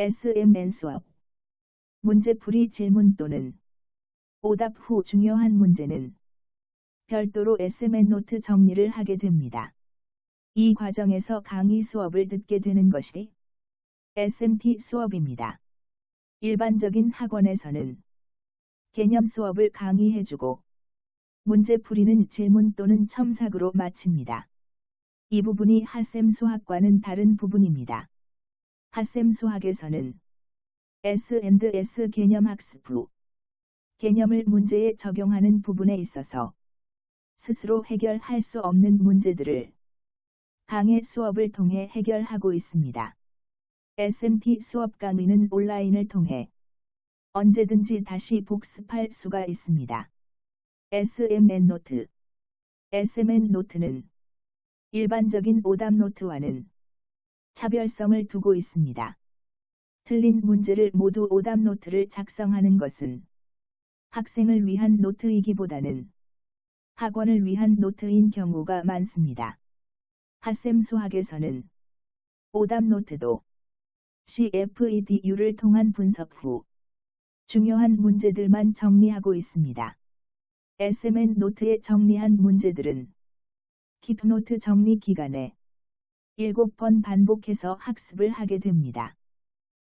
SMN 수업 문제풀이 질문 또는 오답 후 중요한 문제는 별도로 SMN 노트 정리를 하게 됩니다. 이 과정에서 강의 수업을 듣게 되는 것이 SMT 수업입니다. 일반적인 학원에서는 개념 수업을 강의해주고 문제풀이는 질문 또는 첨삭으로 마칩니다. 이 부분이 핫셈 수학과는 다른 부분입니다. 핫셈 수학에서는 S&S 개념 학습 후 개념을 문제에 적용하는 부분에 있어서 스스로 해결할 수 없는 문제들을 강의 수업을 통해 해결하고 있습니다. SMT 수업 강의는 온라인을 통해 언제든지 다시 복습할 수가 있습니다. SMN 노트 SMN 노트는 일반적인 오답 노트와는 차별성을 두고 있습니다. 틀린 문제를 모두 오답 노트를 작성하는 것은 학생을 위한 노트이기보다는 학원을 위한 노트인 경우가 많습니다. 핫셈 수학에서는 오답 노트도 CFEDU를 통한 분석 후 중요한 문제들만 정리하고 있습니다. SMN 노트에 정리한 문제들은 킵노트 정리 기간에 7번 반복해서 학습을 하게 됩니다.